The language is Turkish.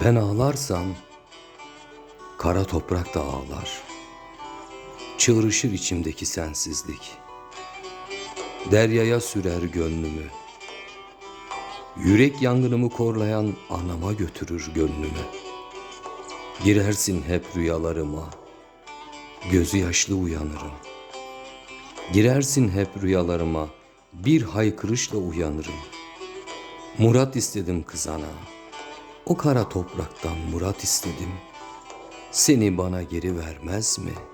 Ben ağlarsam kara toprak da ağlar. Çığırışır içimdeki sensizlik. Deryaya sürer gönlümü. Yürek yangınımı korlayan anama götürür gönlümü. Girersin hep rüyalarıma. Gözü yaşlı uyanırım. Girersin hep rüyalarıma. Bir haykırışla uyanırım. Murat istedim kızana. O kara topraktan murat istedim. Seni bana geri vermez mi?''